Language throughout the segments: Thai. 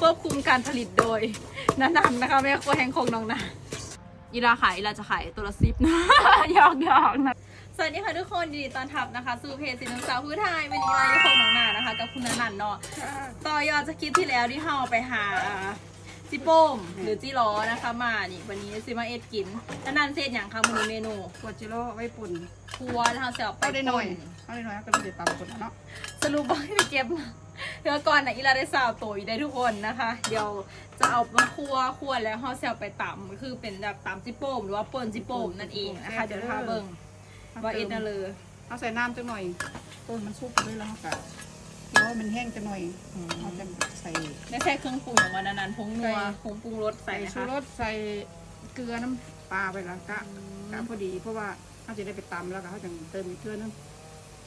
ควบคุมการผลิตโดยนันนันนะคะแม่ครัวแห่งคงน้องนาอีลาขายอีลาจะขายตัวละสิบนะหยอกหยอกนะสวัสดีค่ะทุกคนยินดีต้อนรับนะคะ สู่เพจสินสาวพื้นไทยวันนี้เราอยู่คงน้องนานะคะ กับคุณนันนันเนาะต่อยอดจากคลิปที่แล้วที่เฮาไปหา จิโป้มหรือจิล้อนะคะมานี่วันนี้ซิมาเอ็ดกินนันนันเซตอย่างคะมื้อนี้เมนูขวดจิโร่ไว้ปุ่นครัวนะคะเสียบไปเอาได้หน่อยป่เอาได้หน่อยก็ไม่ได้ตำคนเนาะสรุปว่าให้ไปเก็บมาเดี๋ยวก่อนนะอีลาได้สาวตัวอยู่ได้ทุกคนนะคะ เดี๋ยวจะเอามาคั่วคั่วแล้วห่อเซลไปตำก็คือเป็นแบบตำจิโป้มหรือว่าป่นจิโป้มนั่นเองนะคะเดี๋ยวทาเบิ่งว่าเอ็ดนั่นเลยเอาใส่น้ำจังหน่อยต้นมันสุกเลยแล้วก็ เดี๋ยวมันแห้งจังหน่อยเอาจะใส่ได้ใส่เครื่องปรุงของมันนานๆผงนัวใส่ผงปรุงรสใส่ใส่นะชูคะรสใส่เกลือน้ำปลาไปแล้วก็กะพอดี เพราะว่าเขาจะได้ไปตำแล้วก็เขาจะเติมอีกเกลือนึง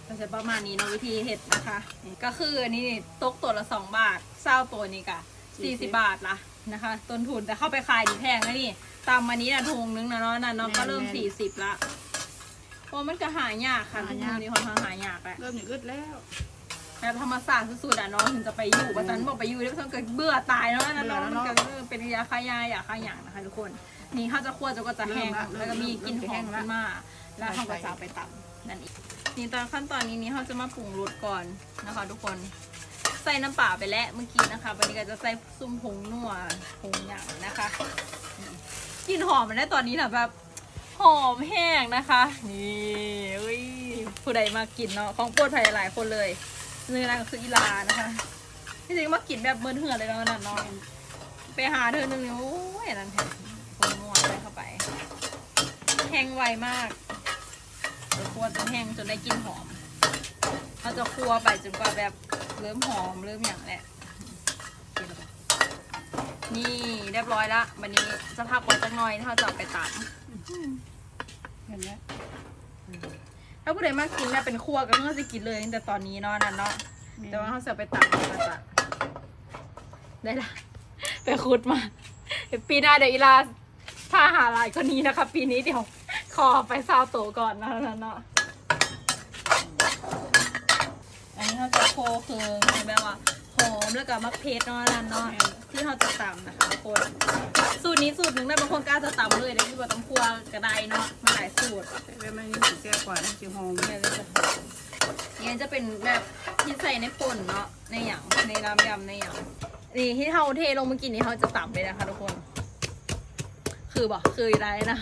ก็จะประมาณนี้เนาะวิธีเห็ดนะคะก็คืออันนี้ตกตัวละสองบาทเศร้าตัวนี้กะสี่สิบบาทละนะคะ ต้นทุนแต่เข้าไปขายดีแพงนะนี่ตามอันนี้นะทงนึงนะเนาะนั่นเนาะก็เริ่มสี่สิบละโอ้มันก็หายากค่ะทุกคนนี้ค่อนข้างหายากแหละ เริ่มอย่างอึดแล้ว แบบธรรมศาสตร์สุดๆอะเนาะถึงจะไปอยู่ประจันบอกไปอยู่แล้วมันก็เบื่อตายเนาะนั่นเนาะมันก็เออเป็นยาฆ่ายาอยาฆ่าหยางนะคะทุกคน นี่ข้าวจะคั่วจะก็จะแห้งแล้วก็มีกลิ่นหอมขึ้นมาแล้วเขาก็จะเอาไปตำนั่นเองนี่ตอนขั้นตอนนี้นี่เขาจะมาปรุงรสก่อนนะคะทุกคนใส่น้ำเปล่าไปแล้วเมื่อกี้นะคะวันนี้ก็จะใส่ซุ่มผงนัวผงหยางนะคะกลิ่นหอมมันได้ตอนนี้นะแบบหอมแห้งนะคะ นี่อุ้ยผู้ใดมากินเนาะของโปรดภัยหลายคนเลยเนื้อนั่นก็คืออีลานะคะที่จริงมากินแบบเมินเหือเลยนาะนั่นเนไปหาเธอหนึ่งนิ้วโอ้ยนั่นแหละคนมั่วใส่เข้าไปแห้งไวมากเดี๋ยวคั่วจนแห้งจนได้กลิ่นหอมเราจะคั่วไปจนกว่าแบบเริ่มหอมเริ่มอย่างแหละนี่เรียบร้อยละวันนี้จะพักไว้จักหน่อยถ้าจะไปตำเห็นไหมถ้าผู้ใดมากินเนี่ยเป็นครัวก็เมื่อจะกินเลยแต่ตอนนี้เนาะนั่นเนาะ แต่ว่าเขาจะไปตัดมันก็จะได้ละ ไปขุดมาเดี๋ยวปีหน้าเดี๋ยวอีลาถ้าหาลายก็นี้นะคะ ปีนี้เดี๋ยวขอไปซาวโตวก่อนนะนั่นเนาะอันนี้เขาจะโคคือแบบว่าหอมแล้วก็มะเพชรเนาะนั่นเนาะที่เขาจะตำนะคะทุกคนสูตรนี้สูตรหนึ่งได้บางคนกล้าจะตำเลยได้ที่ว่าต้องคั่วกระไดเนาะมันหลายสูตรแต่มันยังสีแซ่บกว่านะสีหอมเนี่ยเลยจะ เนี่ยจะเป็นแบบที่ใส่ในป่นเนาะในอย่างในน้ำยำในอย่างนี่ที่เขาเทลงเมื่อกี้นี้เขาจะตำเลยนะคะทุกคน คือบอกคือไรนะ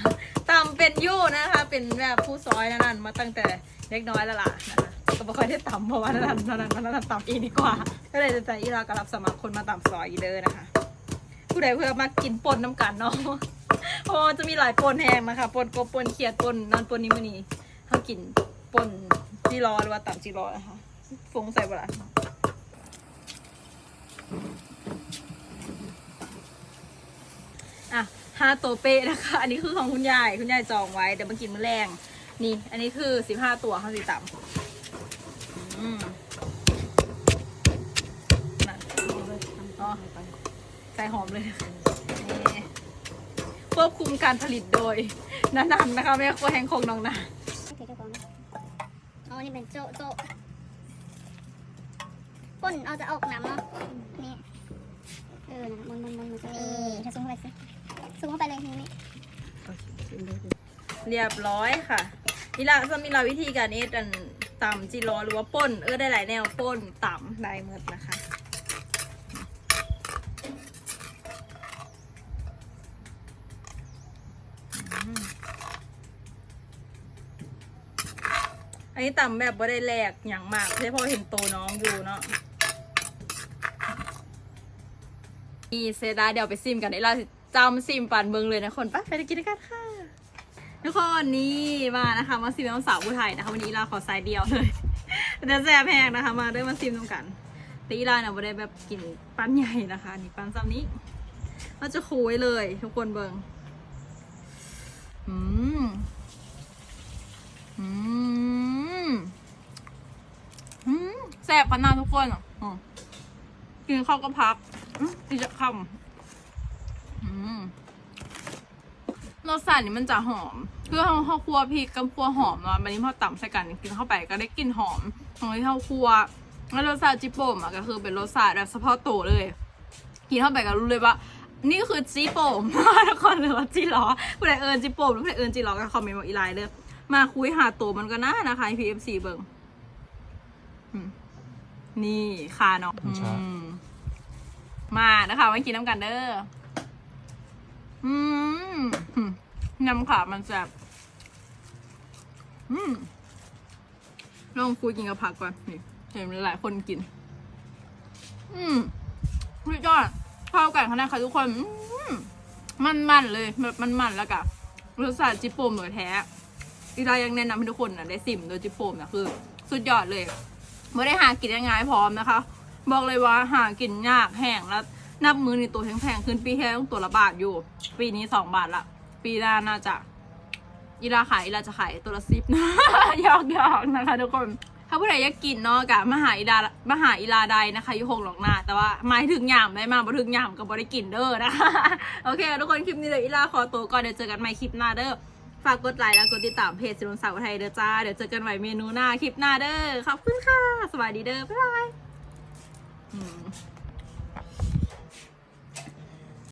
ตำเป็นยู่นะคะ เป็นแบบผู้ซอยนั่นมาตั้งแต่เล็กน้อยแล้วล่ะนะคะก็ไม่ค่อยได้ตำเพราะว่านั่นนั่นนั่นนั่นตำเองดีกว่า ก็เลยจะใจอีเรากรับสมัครคนมาตำซอยอีเดอร์นะคะ ผู้ใดเพื่อมากินปนน้ำกันเนาะเพราะจะมีหลายปนแห้งนะคะปนกบปนเขียดปนนั่นปนนี้มันนี่เขากินปน จีรอหรือว่าต่ำจีรอนะคะฟงใส่บละอะห้าตัวเป๊ะนะคะ อันนี้คือของคุณยายคุณยายจองไว้แต่มากินมื้อแรงนี่ อันนี้คือสิบห้าตัวเขาสิต่ำอืมนั่นอ๋อใส่หอมเลยนี่ควบคุมการผลิตโดยนันนันนะคะแม่ครัวแห่งคงนองนา นี่เป็นโจ๊ะโจ๊ะก้นเอาจะออกน้ำเนาะนี่เออนะมันมันมันมันจะนี่เธอซูมเข้าไปสิซูมเข้าไปเลยนี่นี่เรียบร้อยค่ะนี่ละจะมีเราวิธีการเอ็ดอันต่ำจีรอหรือว่าป่นเออได้หลายแนวป่นต่ำได้หมดนะคะ อันนี้ต่ำแบบว่ได้แหลกอย่างมากใช่พอเห็นโตน้องอยู่เนาะมีเซดาเดี๋ยวไปซิมกันเดี๋ยวเราจำซิมปันเบิงเลยนะคนไปไปกินกันค่ะทุกคนนี่มานะคะมาซิมน้ำสาวผู้ไทยนะคะวันนี้เราขอสายเดียวเลยแต่แซ่บแพงนะคะ มาด้วยมาซิมตรงกันแต่อีลาเนี่ยไม่ได้แบบกินปันใหญ่นะคะนี่ปันซ้ำนี้เราจะคูไว้เลย ทุกคนเบิงอืมอืมอืมแซ่บขนาทุกคนอะอืมกินข้าวก็พักอืมที่จะคำรสชาตินี่มันจะหอมคือเขาเขาคั่วพริกกับคั่วหอมเนาะวันนี้พอต่ำใส่กันกินเข้าไปก็ได้กลิ่นหอมของที่เขาคั่วแล้วรสชาติจิโป้มอะก็คือเป็นรสชาติแบบเฉพาะตัวเลย กินเข้าไปก็รู้เลยว่า นี่คือจีโป่มทุกคนหรือว่าจีล้อผู้ใดเอิญจีโป่มหรือผู้ใดเอิญจีล้อก็คอมเมนต์บอกอีไลน์เด้อมาคุยหาตัวมันก็น่านะคะ PFC เบิ่งอืม นี่ค่ะเนาะธรรมชาติอืมมานะคะมากินน้ำกันเด้ออืมอืมน้ำขามันแซ่บอืมลองคุยกินกับผักก่อนนี่เห็นหลายคนกิน อืมสุดยอดข้าวไก่ขนาดค่ะทุกคนอืมมันมันๆเลยแบบมันมันๆแล้วก็รสชาติจิโปมโดยแท้อีเรายังแนะนำให้ทุกคนนะได้สิมโดยจิโปมนะคือ สุดยอดเลย ไม่ได้หากินง่ายๆพร้อมนะคะ บอกเลยว่าหากินยากแห้งแล้วนับมือในตัวแพงๆขึ้นปีที่แล้วต้องตัวละบาทอยู่ ปีนี้สองบาทละ ปีหน้าน่าจะอีลาขายอีลาจะขายตัวละสิบนะยอกหยอกๆนะคะทุกคนถ้าผู้ใดอยากกินเนาะกะมาหาอีลามาหาอีลาใดนะคะยู่หงหลอกหน้า แต่ว่าหมายถึงหยามได้มาบ่ถึงหยามก็บ่ได้กินเด้อนะโอเค ทุกคนคลิปนี้เลยอีลาขอตัวก่อนเดี๋ยวเจอกันใหม่คลิปหน้าเด้อ ฝากกดไลค์และกดติดตามเพจสิรุนสาวไทยเด้อจ้า เดี๋ยวเจอกันใหม่เมนูหน้าคลิปหน้าเด้อ ขอบคุณค่ะ สวัสดีเด้อ บ๊ายบาย